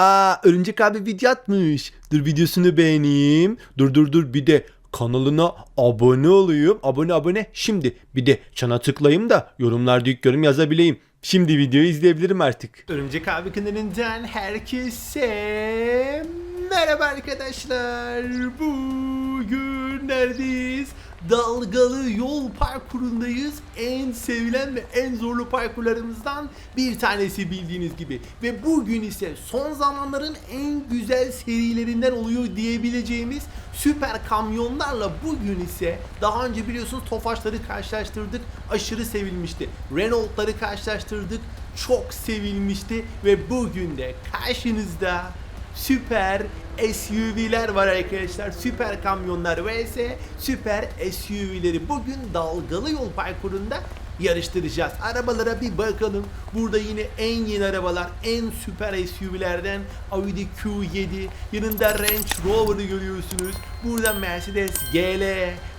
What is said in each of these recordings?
Aa Örümcek abi video atmış. Dur videosunu beğeneyim. Dur dur dur bir de kanalına abone olayım. Abone abone. Şimdi bir de çana tıklayayım da yorumlarda ilk yorum yazabileyim. Şimdi videoyu izleyebilirim artık. Örümcek abi kanalından herkese merhaba arkadaşlar. Bugün neredeyiz? Dalgalı yol parkurundayız. En sevilen ve en zorlu parkurlarımızdan bir tanesi bildiğiniz gibi. Ve bugün ise son zamanların en güzel serilerinden oluyor diyebileceğimiz süper kamyonlarla bugün ise daha önce biliyorsunuz Tofaşları karşılaştırdık. Aşırı sevilmişti. Renault'ları karşılaştırdık. Çok sevilmişti ve bugün de karşınızda süper SUV'ler var arkadaşlar. Süper kamyonlar vs süper SUV'leri bugün dalgalı yol parkurunda yarıştıracağız. Arabalara bir bakalım. Burada yine en yeni arabalar, en süper SUV'lerden Audi Q7, yanında Range Rover'ı görüyorsunuz. Burada Mercedes GL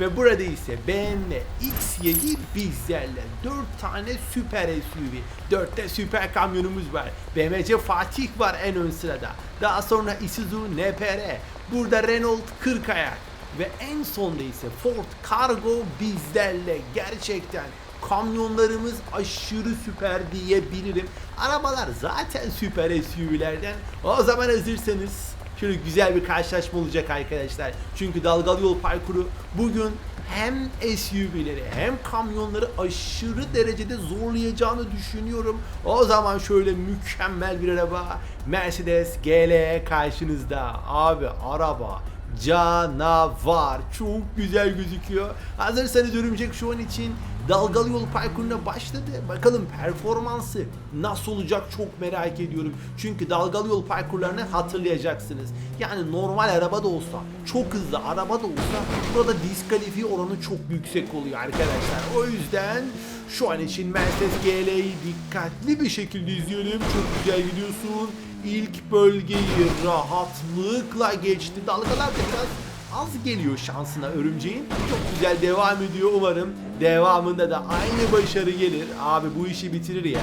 ve burada ise BMW X7 bizlerle 4 tane süper SUV, 4 de süper kamyonumuz var. BMW Fatih var en ön sırada. Daha sonra Isuzu NPR, burada Renault 40 ayak ve en sonda ise Ford Cargo bizlerle gerçekten kamyonlarımız aşırı süper diyebilirim. Arabalar zaten süper SUV'lerden. O zaman hazırsanız şöyle güzel bir karşılaşma olacak arkadaşlar. Çünkü dalgalı yol parkuru bugün hem SUV'leri hem kamyonları aşırı derecede zorlayacağını düşünüyorum. O zaman şöyle mükemmel bir araba Mercedes GL karşınızda. Abi araba canavar. Çok güzel gözüküyor. Hazırsanız örümcek şu an için dalgalı yol parkuruna başladı. Bakalım performansı nasıl olacak çok merak ediyorum. Çünkü dalgalı yol parkurlarını hatırlayacaksınız. Yani normal araba da olsa, çok hızlı araba da olsa burada diskalifiye oranı çok yüksek oluyor arkadaşlar. O yüzden şu an için Mercedes GL'yi dikkatli bir şekilde izleyelim. Çok güzel gidiyorsun. İlk bölgeyi rahatlıkla geçti. Dalgalar da biraz az geliyor şansına örümceğin. Çok güzel devam ediyor umarım. Devamında da aynı başarı gelir. Abi bu işi bitirir ya.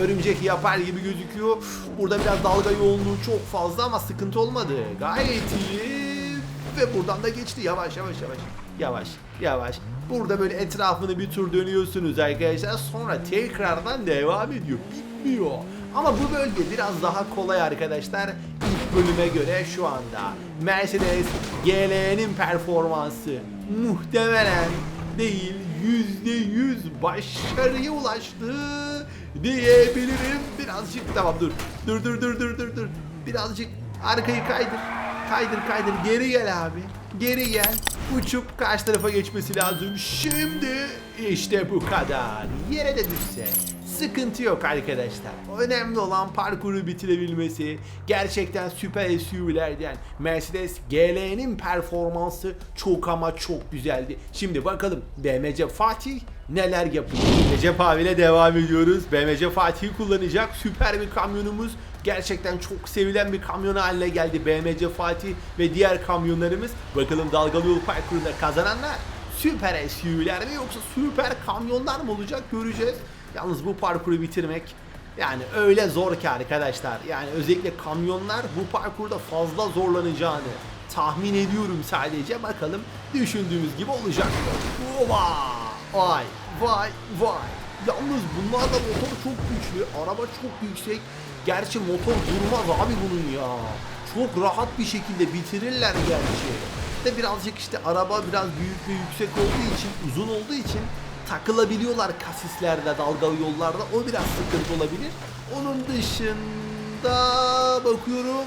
Örümcek yapar gibi gözüküyor. Burada biraz dalga yoğunluğu çok fazla ama sıkıntı olmadı. Gayet iyi. Ve buradan da geçti. Yavaş yavaş yavaş. Yavaş yavaş. Burada böyle etrafını bir tur dönüyorsunuz arkadaşlar. Sonra tekrardan devam ediyor. Bitmiyor. Ama bu bölge biraz daha kolay arkadaşlar. İlk bölüme göre şu anda Mercedes GL'nin performansı muhtemelen değil yüzde yüz başarıya ulaştı diyebilirim. Birazcık tamam dur. Dur dur dur dur dur dur. Birazcık arkayı kaydır. Kaydır kaydır geri gel abi. Geri gel. Uçup karşı tarafa geçmesi lazım. Şimdi işte bu kadar. Yere de düşse sıkıntı yok arkadaşlar. Önemli olan parkuru bitirebilmesi. Gerçekten süper SUV'lerden Mercedes GL'nin performansı çok ama çok güzeldi. Şimdi bakalım BMC Fatih neler yapıyor. Recep abiyle devam ediyoruz. BMC Fatih'i kullanacak süper bir kamyonumuz. Gerçekten çok sevilen bir kamyon haline geldi BMC Fatih ve diğer kamyonlarımız. Bakalım dalgalı yol parkurunda kazananlar süper SUV'ler mi yoksa süper kamyonlar mı olacak göreceğiz. Yalnız bu parkuru bitirmek yani öyle zor ki arkadaşlar. Yani özellikle kamyonlar bu parkurda fazla zorlanacağını tahmin ediyorum sadece. Bakalım düşündüğümüz gibi olacak mı? Vay vay vay. Yalnız bunlarla motor çok güçlü. Araba çok yüksek. Gerçi motor durmaz abi bunun ya. Çok rahat bir şekilde bitirirler gerçi. De birazcık işte araba biraz büyük ve yüksek olduğu için, uzun olduğu için takılabiliyorlar kasislerde, dalgalı yollarda. O biraz sıkıntı olabilir. Onun dışında bakıyorum.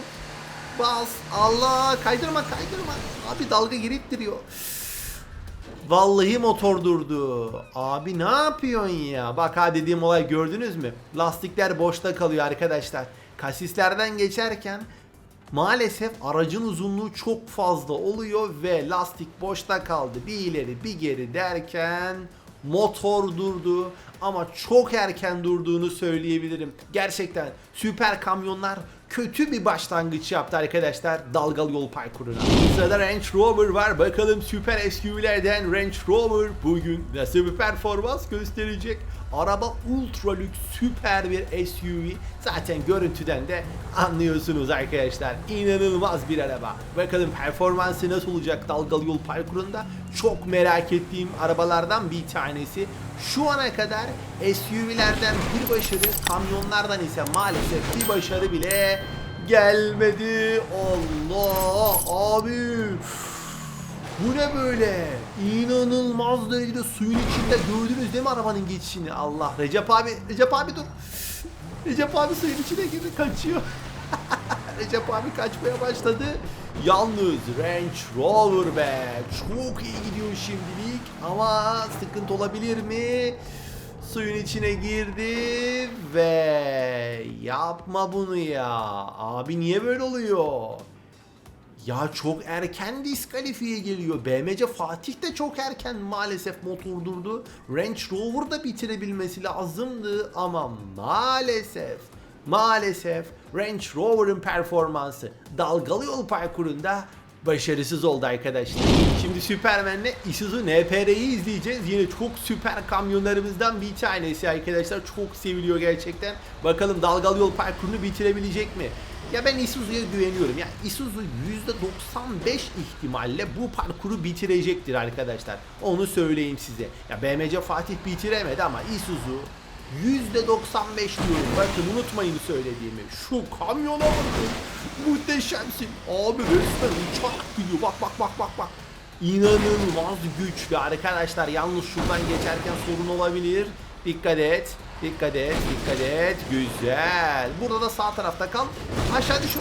Bas. Allah kaydırma kaydırma. Abi dalga girip duruyor. Vallahi motor durdu. Abi ne yapıyorsun ya? Bak ha dediğim olay gördünüz mü? Lastikler boşta kalıyor arkadaşlar. Kasislerden geçerken maalesef aracın uzunluğu çok fazla oluyor ve lastik boşta kaldı. Bir ileri bir geri derken motor durdu ama çok erken durduğunu söyleyebilirim. Gerçekten süper kamyonlar kötü bir başlangıç yaptı arkadaşlar dalgalı yol parkuruna. Sırada Range Rover var. Bakalım süper SUV'lerden Range Rover bugün nasıl bir performans gösterecek? Araba ultra lüks süper bir SUV. Zaten görüntüden de anlıyorsunuz arkadaşlar. İnanılmaz bir araba. Bakalım performansı nasıl olacak dalgalı yol parkurunda. Çok merak ettiğim arabalardan bir tanesi. Şu ana kadar SUV'lerden bir başarı, kamyonlardan ise maalesef bir başarı bile gelmedi. Allah abi. Bu ne böyle? İnanılmaz derecede suyun içinde gördünüz değil mi arabanın geçişini? Allah Recep abi, Recep abi dur. Recep abi suyun içine girdi kaçıyor. Recep abi kaçmaya başladı. Yalnız Range Rover be çok iyi gidiyor şimdilik ama sıkıntı olabilir mi? Suyun içine girdi ve yapma bunu ya. Abi niye böyle oluyor? Ya çok erken diskalifiye geliyor. BMC Fatih de çok erken maalesef motor durdu. Range Rover da bitirebilmesi lazımdı ama maalesef maalesef Range Rover'ın performansı dalgalı yol parkurunda başarısız oldu arkadaşlar. Şimdi Superman'le Isuzu NPR'yi izleyeceğiz. Yine çok süper kamyonlarımızdan bir tanesi arkadaşlar. Çok seviliyor gerçekten. Bakalım dalgalı yol parkurunu bitirebilecek mi? Ya ben Isuzu'ya güveniyorum. Ya Isuzu %95 ihtimalle bu parkuru bitirecektir arkadaşlar. Onu söyleyeyim size. Ya BMC Fatih bitiremedi ama Isuzu %95 diyorum. Bakın unutmayın söylediğimi. Şu kamyona bakın. Muhteşemsin. Abi resmen uçarak gidiyor. Bak bak bak bak bak. İnanılmaz güçlü arkadaşlar. Yalnız şuradan geçerken sorun olabilir. Dikkat et. Dikkat et, dikkat et. Güzel. Burada da sağ tarafta kal. Aşağı düş.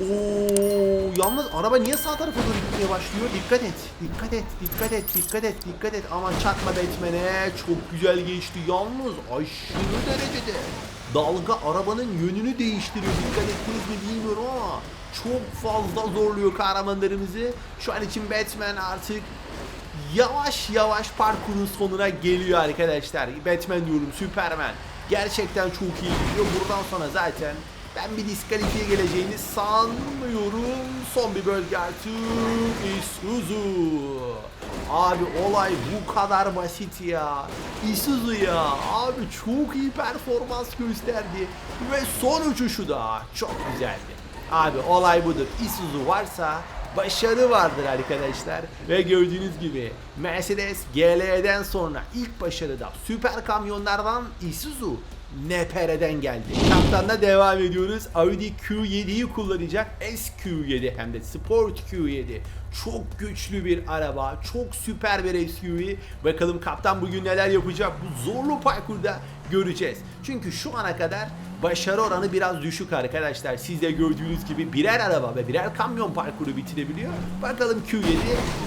Oo, yalnız araba niye sağ tarafa doğru gitmeye başlıyor? Dikkat et, dikkat et, dikkat et, dikkat et, dikkat et. Aman çarpma Batman'e. Çok güzel geçti. Yalnız aşırı derecede. Dalga arabanın yönünü değiştiriyor. Dikkat ettiniz mi bilmiyorum ama çok fazla zorluyor kahramanlarımızı. Şu an için Batman artık yavaş yavaş parkurun sonuna geliyor arkadaşlar. Batman diyorum, Superman. Gerçekten çok iyi gidiyor. Buradan sonra zaten ben bir diskalifiye geleceğini sanmıyorum. Son bir bölge artık. Isuzu. Abi olay bu kadar basit ya. Isuzu ya. Abi çok iyi performans gösterdi. Ve son uçuşu da çok güzeldi. Abi olay budur. Isuzu varsa başarı vardır arkadaşlar. Ve gördüğünüz gibi Mercedes GL'den sonra ilk başarıda süper kamyonlardan Isuzu NPR'den geldi. Kaptanla devam ediyoruz. Audi Q7'yi kullanacak. SQ7 hem de Sport Q7. Çok güçlü bir araba. Çok süper bir SUV. Bakalım kaptan bugün neler yapacak bu zorlu parkurda göreceğiz. Çünkü şu ana kadar başarı oranı biraz düşük arkadaşlar. Siz de gördüğünüz gibi birer araba ve birer kamyon parkuru bitirebiliyor. Bakalım Q7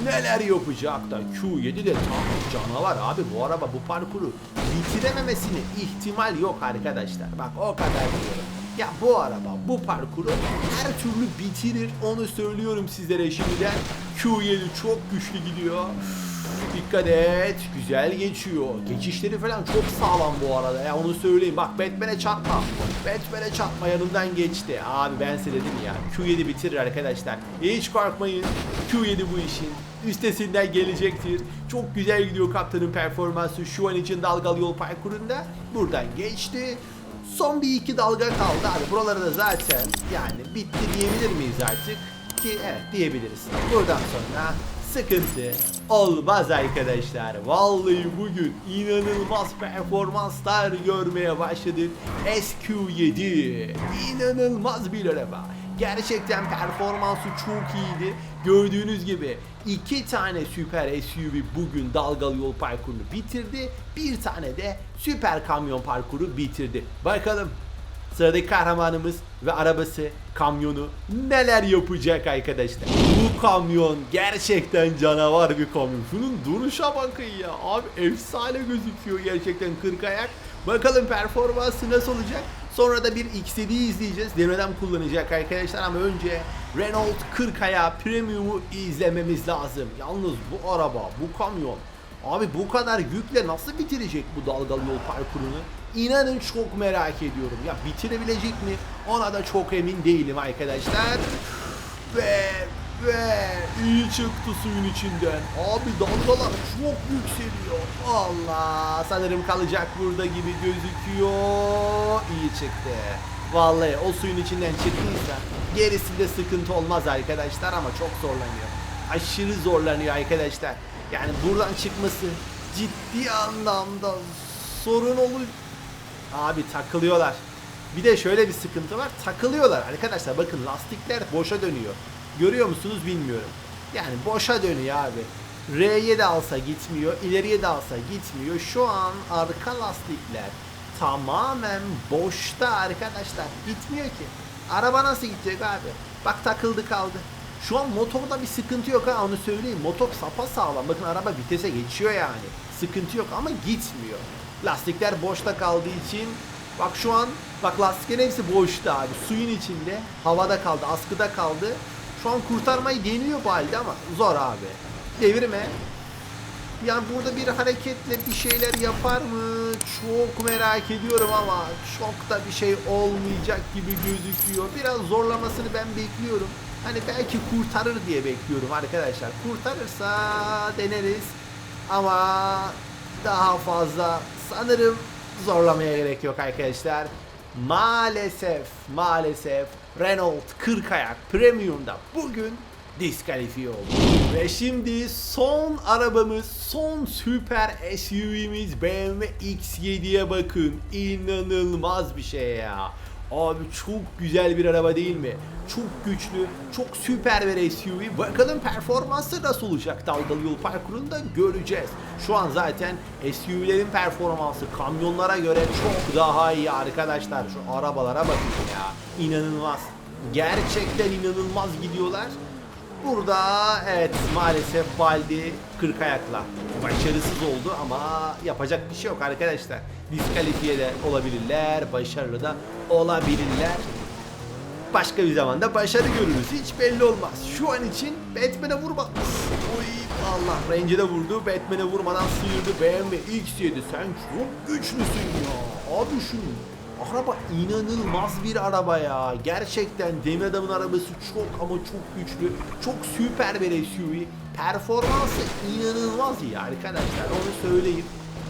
neler yapacak da. Q7 de tam canavar abi bu araba bu parkuru bitirememesine ihtimal yok arkadaşlar. Bak o kadar diyorum. Ya bu araba bu parkuru her türlü bitirir onu söylüyorum sizlere şimdiden. Q7 çok güçlü gidiyor. Dikkat et. Güzel geçiyor. Geçişleri falan çok sağlam bu arada ya onu söyleyeyim. Bak Batman'e çarpma. Batman'e çarpma yanından geçti. Abi ben size dedim ya. Q7 bitirir arkadaşlar. Hiç korkmayın. Q7 bu işin üstesinden gelecektir. Çok güzel gidiyor kaptanın performansı şu an için dalgalı yol parkurunda. Buradan geçti. Son bir iki dalga kaldı abi. Buraları da zaten yani bitti diyebilir miyiz artık? Ki evet diyebiliriz. Buradan sonra sıkıntı olmaz arkadaşlar. Vallahi bugün inanılmaz performanslar görmeye başladık. SQ7 inanılmaz bir araba. Gerçekten performansı çok iyiydi. Gördüğünüz gibi iki tane süper SUV bugün dalgalı yol parkurunu bitirdi. Bir tane de süper kamyon parkuru bitirdi. Bakalım Sıradaki kahramanımız ve arabası, kamyonu neler yapacak arkadaşlar. Bu kamyon gerçekten canavar bir kamyon. Şunun duruşa bakın ya. Abi efsane gözüküyor gerçekten 40 ayak. Bakalım performansı nasıl olacak? Sonra da bir XD izleyeceğiz. Demeden kullanacak arkadaşlar ama önce Renault 40 ayağı premium'u izlememiz lazım. Yalnız bu araba, bu kamyon Abi bu kadar yükle nasıl bitirecek bu dalgalı yol parkurunu? İnanın çok merak ediyorum. Ya bitirebilecek mi? Ona da çok emin değilim arkadaşlar. Ve Ve iyi çıktı suyun içinden. Abi dalgalar çok yükseliyor. Allah sanırım kalacak burada gibi gözüküyor. İyi çıktı. Vallahi o suyun içinden çıktıysa gerisinde sıkıntı olmaz arkadaşlar ama çok zorlanıyor. Aşırı zorlanıyor arkadaşlar. Yani buradan çıkması ciddi anlamda sorun olur. Abi takılıyorlar. Bir de şöyle bir sıkıntı var. Takılıyorlar arkadaşlar. Bakın lastikler boşa dönüyor. Görüyor musunuz bilmiyorum. Yani boşa dönüyor abi. R'ye de alsa gitmiyor, ileriye de alsa gitmiyor. Şu an arka lastikler tamamen boşta arkadaşlar. Gitmiyor ki. Araba nasıl gidecek abi? Bak takıldı kaldı. Şu an motorda bir sıkıntı yok ha onu söyleyeyim. Motor sapa sağlam. Bakın araba vitese geçiyor yani. Sıkıntı yok ama gitmiyor. Lastikler boşta kaldığı için bak şu an bak lastiklerin hepsi boşta abi. Suyun içinde havada kaldı, askıda kaldı. Şu an kurtarmayı deniyor bu halde ama zor abi. Devirme. Yani burada bir hareketle bir şeyler yapar mı? Çok merak ediyorum ama çok da bir şey olmayacak gibi gözüküyor. Biraz zorlamasını ben bekliyorum. Hani belki kurtarır diye bekliyorum arkadaşlar. Kurtarırsa deneriz. Ama daha fazla sanırım zorlamaya gerek yok arkadaşlar. Maalesef, maalesef Renault 40 ayak Premium'da bugün diskalifiye oldu. Ve şimdi son arabamız, son süper SUV'miz BMW X7'ye bakın. İnanılmaz bir şey ya. Abi çok güzel bir araba değil mi? Çok güçlü, çok süper bir SUV. Bakalım performansı nasıl olacak dalgalı yol parkurunda göreceğiz. Şu an zaten SUV'lerin performansı kamyonlara göre çok daha iyi arkadaşlar. Şu arabalara bakın ya. İnanılmaz. Gerçekten inanılmaz gidiyorlar. Burada evet maalesef Baldi 40 ayakla başarısız oldu ama yapacak bir şey yok arkadaşlar. Diskalifiye de olabilirler, başarılı da olabilirler. Başka bir zamanda başarı görürüz. Hiç belli olmaz. Şu an için Batman'e vurma. Oy Allah Range'e vurdu. Batman'e vurmadan sıyırdı. BMW X7 sen çok güçlüsün ya. Abi şunu Araba inanılmaz bir araba ya. Gerçekten Demir Adam'ın arabası çok ama çok güçlü. Çok süper bir SUV. Performansı inanılmaz iyi arkadaşlar. Onu söyleyeyim.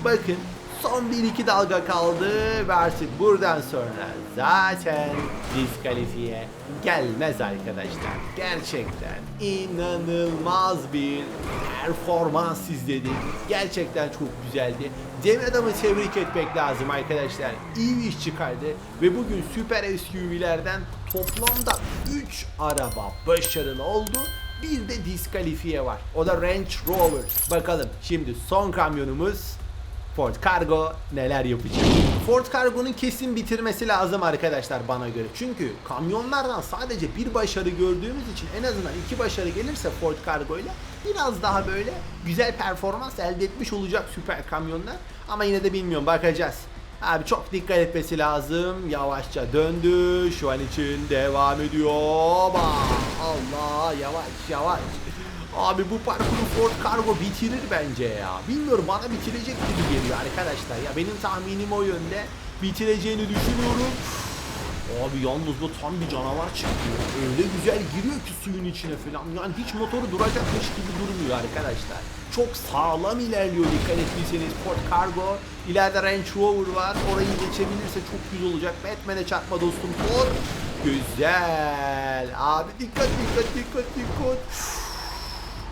Bakın son 1-2 dalga kaldı ve artık buradan sonra zaten diskalifiye gelmez arkadaşlar. Gerçekten inanılmaz bir performans izledik. Gerçekten çok güzeldi. Demir Adam'ı tebrik etmek lazım arkadaşlar. İyi iş çıkardı ve bugün süper SUV'lerden toplamda 3 araba başarılı oldu. Bir de diskalifiye var. O da Range Rover. Bakalım şimdi son kamyonumuz Ford Cargo neler yapacak? Ford Cargo'nun kesin bitirmesi lazım arkadaşlar bana göre. Çünkü kamyonlardan sadece bir başarı gördüğümüz için en azından iki başarı gelirse Ford Cargo ile biraz daha böyle güzel performans elde etmiş olacak süper kamyonlar. Ama yine de bilmiyorum bakacağız. Abi çok dikkat etmesi lazım. Yavaşça döndü. Şu an için devam ediyor. Bak, Allah yavaş yavaş. Abi bu parkuru Ford Cargo bitirir bence ya. Bilmiyorum bana bitirecek gibi geliyor arkadaşlar. Ya benim tahminim o yönde. Bitireceğini düşünüyorum. Abi yalnız bu tam bir canavar çıktı. Öyle güzel giriyor ki suyun içine falan. Yani hiç motoru duracakmış gibi durmuyor arkadaşlar. Çok sağlam ilerliyor dikkat ettiyseniz Ford Cargo. İleride Range Rover var. Orayı geçebilirse çok güzel olacak. Batman'e çarpma dostum Ford. Güzel. Abi dikkat dikkat dikkat dikkat.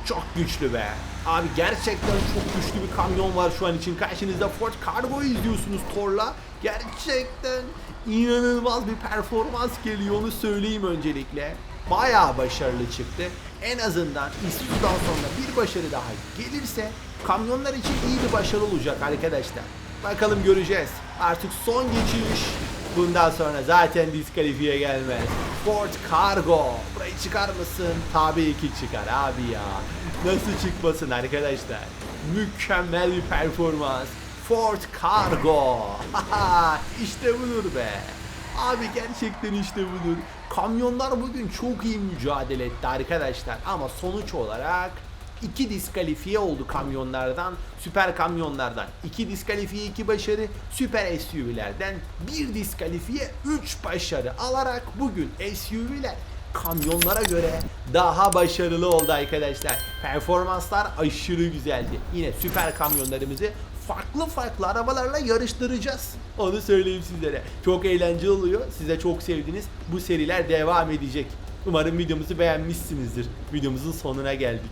Çok güçlü be. Abi gerçekten çok güçlü bir kamyon var şu an için karşınızda. Ford Cargo izliyorsunuz Thor'la. Gerçekten inanılmaz bir performans geliyor onu söyleyeyim öncelikle. Bayağı başarılı çıktı. En azından Isuzu'dan sonra bir başarı daha gelirse kamyonlar için iyi bir başarı olacak arkadaşlar. Bakalım göreceğiz. Artık son geçiş. Bundan sonra zaten diskalifiye gelmez. Ford Cargo. Burayı çıkar mısın? Tabii ki çıkar abi ya. Nasıl çıkmasın arkadaşlar? Mükemmel bir performans. Ford Cargo. işte budur be. Abi gerçekten işte budur. Kamyonlar bugün çok iyi mücadele etti arkadaşlar. Ama sonuç olarak iki diskalifiye oldu kamyonlardan, süper kamyonlardan. iki diskalifiye, iki başarı, süper SUV'lerden bir diskalifiye, üç başarı alarak bugün SUV'ler kamyonlara göre daha başarılı oldu arkadaşlar. Performanslar aşırı güzeldi. Yine süper kamyonlarımızı farklı farklı arabalarla yarıştıracağız. Onu söyleyeyim sizlere. Çok eğlenceli oluyor. Size çok sevdiniz. Bu seriler devam edecek. Umarım videomuzu beğenmişsinizdir. Videomuzun sonuna geldik.